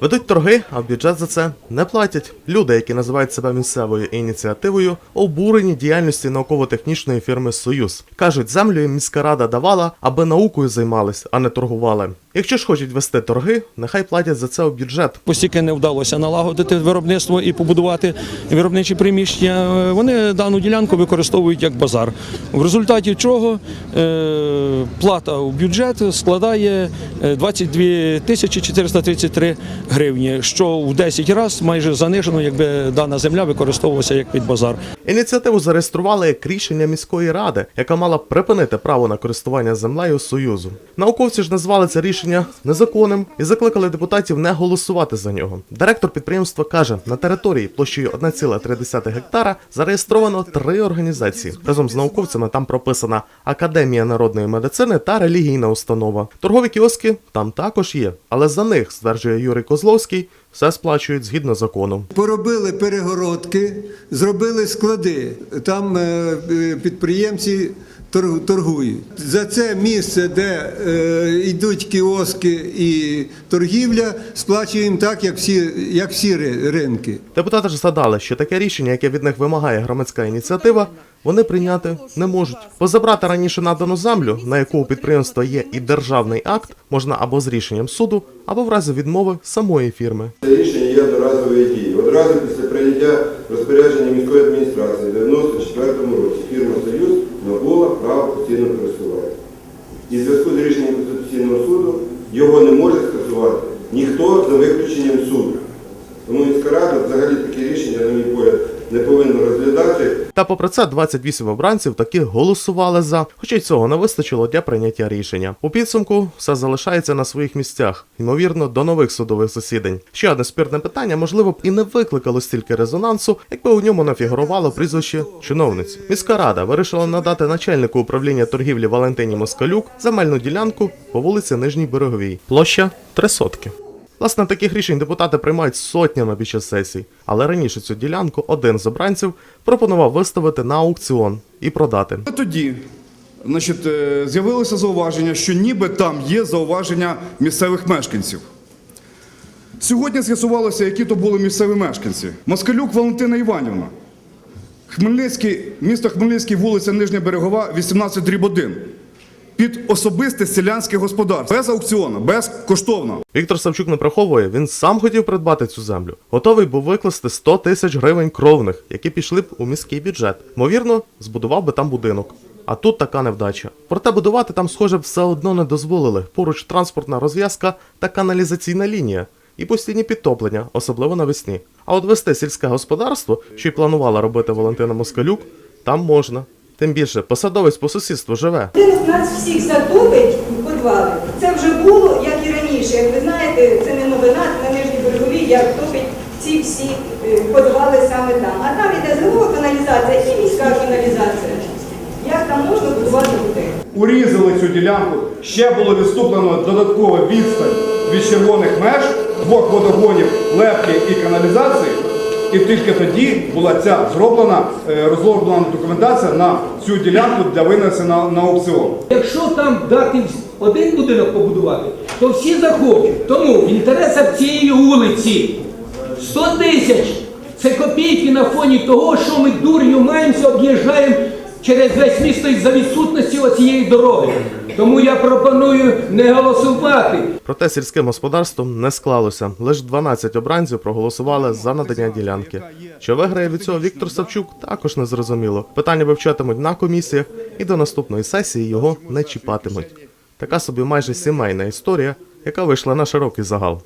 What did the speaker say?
Ведуть торги, а в бюджет за це не платять. Люди, які називають себе місцевою ініціативою, обурені діяльності науково-технічної фірми Союз. кажуть, землю міська рада давала, аби наукою займались, а не торгували. Якщо ж хочуть вести торги, нехай платять за це у бюджет. Оскільки не вдалося налагодити виробництво і побудувати виробничі приміщення, е, вони дану ділянку використовують як базар. В результаті чого е, плата у бюджет складає е, 22 тисячі 433 гривні, що в 10 разів майже занижено, якби дана земля використовувалася як під базар. Ініціативу зареєстрували як рішення міської ради, яка мала припинити право на користування землею Союзу. Науковці ж назвали це рішення незаконним і закликали депутатів не голосувати за нього. Директор підприємства каже, на території площею 1,3 гектара зареєстровано три організації. Разом з науковцями там прописана Академія народної медицини та релігійна установа. Торгові кіоски там також є, але за них, стверджує Юрій Козловський, все сплачують згідно закону. Поробили перегородки, зробили склади. Там е, е, підприємці торгують. За це місце, де е, йдуть кіоски і торгівля, сплачуємо так, як всі, як всі ри- ринки. Депутати ж згадали, що таке рішення, яке від них вимагає громадська ініціатива, вони прийняти не можуть. Позабрати раніше надану землю, на яку у підприємства є і державний акт, можна або з рішенням суду, або в разі відмови самої фірми. Це рішення є одноразової дії. Одразу після прийняття розпорядження міської адміністрації в 94-му році фірма Союз набула право постійного користування. І в зв'язку з рішенням Конституційного суду його не може скасувати ніхто за виключенням суду. Тому міська рада взагалі таке рішення, на мій не повинна розглядати. Та попри це 28 обранців таки голосували за, хоча й цього не вистачило для прийняття рішення. У підсумку все залишається на своїх місцях, ймовірно, до нових судових засідань. Ще одне спірне питання, можливо, б і не викликало стільки резонансу, якби у ньому не фігурувало прізвище чиновниці. Міська рада вирішила надати начальнику управління торгівлі Валентині Москалюк земельну ділянку по вулиці Нижній Береговій. Площа три сотки. Власне, таких рішень депутати приймають сотнями під час сесій, але раніше цю ділянку один з обранців пропонував виставити на аукціон і продати. Тоді значить, е, з'явилося зауваження, що ніби там є зауваження місцевих мешканців. Сьогодні з'ясувалося, які то були місцеві мешканці. Москалюк Валентина Іванівна. Хмельницький, місто Хмельницький, вулиця Нижня Берегова, 18 дріб 1. Під особисте селянське господарство. Без аукціону, безкоштовно. Віктор Савчук не приховує, він сам хотів придбати цю землю. Готовий був викласти 100 тисяч гривень кровних, які пішли б у міський бюджет. Ймовірно, збудував би там будинок. А тут така невдача. Проте будувати там, схоже, все одно не дозволили. Поруч транспортна розв'язка та каналізаційна лінія. І постійні підтоплення, особливо навесні. А от вести сільське господарство, що й планувала робити Валентина Москалюк, там можна. Тим більше посадовець по сусідству живе. Один нас всіх затопить в підвали. Це вже було, як і раніше. Як ви знаєте, це не новина, на Нижній Береговій, як топить ці всі е, підвали саме там. А там іде зимова каналізація і міська каналізація. Як там можна будувати будинок? урізали цю ділянку, ще було відступлено додаткова відстань від червоних меж, двох водогонів, лепки і каналізації. І тільки тоді була ця зроблена, е, розроблена документація на цю ділянку для винесення на, аукціон. Якщо там дати один будинок побудувати, то всі захочуть. Тому в інтересах цієї вулиці 100 тисяч це копійки на фоні того, що ми дурню маємося, об'їжджаємо через весь місто із-за відсутності оцієї дороги. Тому я пропоную не голосувати. Проте сільським господарством не склалося. Лише 12 обранців проголосували за надання ділянки. Що виграє від цього Віктор Савчук, також не зрозуміло. Питання вивчатимуть на комісіях і до наступної сесії його не чіпатимуть. Така собі майже сімейна історія, яка вийшла на широкий загал.